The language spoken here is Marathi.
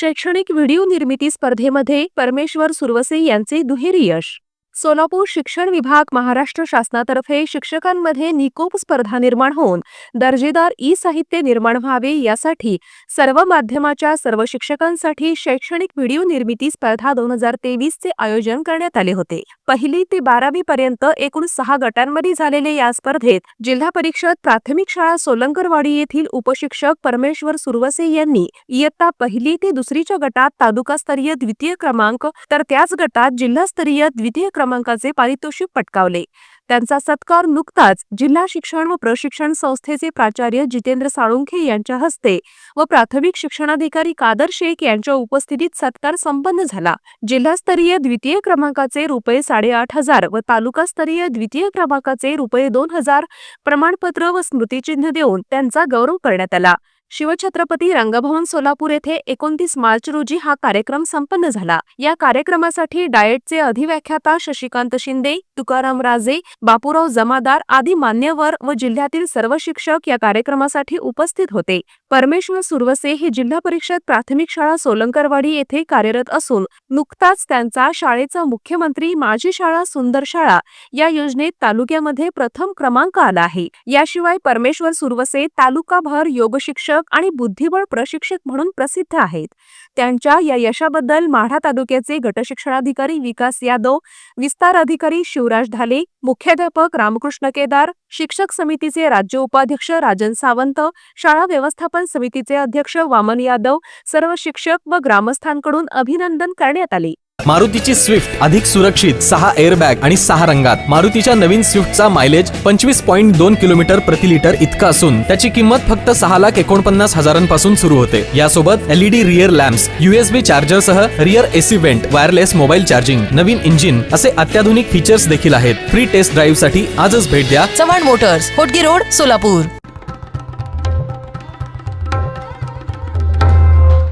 शैक्षणिक व्हिडिओ निर्मिती स्पर्धेमध्ये परमेश्वर सुरवसे यांचे दुहेरी यश. सोलापूर शिक्षण विभाग महाराष्ट्र शासनातर्फे शिक्षकांमध्ये निकोप स्पर्धा निर्माण होऊन दर्जेदार ई साहित्य निर्माण व्हावे यासाठी सर्व माध्यमाच्या सर्व शिक्षकांसाठी शैक्षणिक व्हिडिओ निर्मिती स्पर्धा दोन हजार तेवीसचे आयोजन करण्यात आले होते. पहिली ते बारावी पर्यंत एकूण सहा गटांमध्ये झालेल्या या स्पर्धेत जिल्हा परिषद प्राथमिक शाळा सोलंकरवाडी येथील उपशिक्षक परमेश्वर सुरवसे यांनी इयत्ता पहिली ते दुसरीच्या गटात तालुकास्तरीय द्वितीय क्रमांक तर त्याच गटात जिल्हास्तरीय द्वितीय क्रमांकाचे पारितोषिक पटकावले. त्यांचा सत्कार नुकताच जिल्हा शिक्षण व प्रशिक्षण संस्थेचे प्राचार्य जितेंद्र साळुंखे यांच्या हस्ते व प्राथमिक शिक्षणाधिकारी कादर शेख यांच्या उपस्थितीत सत्कार संपन्न झाला. जिल्हास्तरीय द्वितीय क्रमांकाचे रुपये साडेआठ हजार व तालुकास्तरीय द्वितीय क्रमांकाचे रुपये दोन हजार प्रमाणपत्र व स्मृतिचिन्ह देऊन त्यांचा गौरव करण्यात आला. शिवछत्रपती रंगभवन सोलापूर येथे एकोणतीस मार्च रोजी हा कार्यक्रम संपन्न झाला. या कार्यक्रमासाठी डाएटचे अधिव्याख्याता शशिकांत शिंदे तुकाराम राजे बापूराव जमादार आदी मान्यवर व जिल्ह्यातील सर्व शिक्षक या कार्यक्रमासाठी उपस्थित होते. परमेश्वर सुरवसे हे जिल्हा परिषद प्राथमिक शाळा सोलंकरवाडी येथे कार्यरत असून नुकताच त्यांचा शाळेचा मुख्यमंत्री माझी शाळा सुंदर शाळा या योजनेत तालुक्यामध्ये प्रथम क्रमांक आला आहे. याशिवाय परमेश्वर सुरवसे तालुकाभर योग शिक्षक आणि बुद्धिबळ प्रशिक्षक म्हणून प्रसिद्ध आहेत. त्यांच्या या यशाबद्दल माढा तालुक्याचे गटशिक्षणाधिकारी विकास यादव विस्तार अधिकारी शिवराज ढाले मुख्याध्यापक रामकृष्ण केदार शिक्षक समितीचे राज्य उपाध्यक्ष राजन सावंत शाळा व्यवस्थापन समितीचे अध्यक्ष वामन यादव सर्व शिक्षक व ग्रामस्थांकडून अभिनंदन करण्यात आले. मारुतीची स्विफ्ट अधिक सुरक्षित सहा एअरबॅग आणि सहा रंगात. मारुतीच्या नवीन स्विफ्टचा मायलेज पंचवीस पॉईंट दोन किलोमीटर प्रति लिटर इतका असून त्याची किंमत फक्त सहा लाख एकोणपन्नास हजारांपासून सुरू होते. यासोबत LED rear lamps USB charger सह rear AC vent wireless mobile charging नवीन इंजिन असे अत्याधुनिक फीचर्स देखील आहेत. फ्री टेस्ट ड्राईव्हसाठी आजच भेट द्या. Chavan motors Hotgi road Solapur.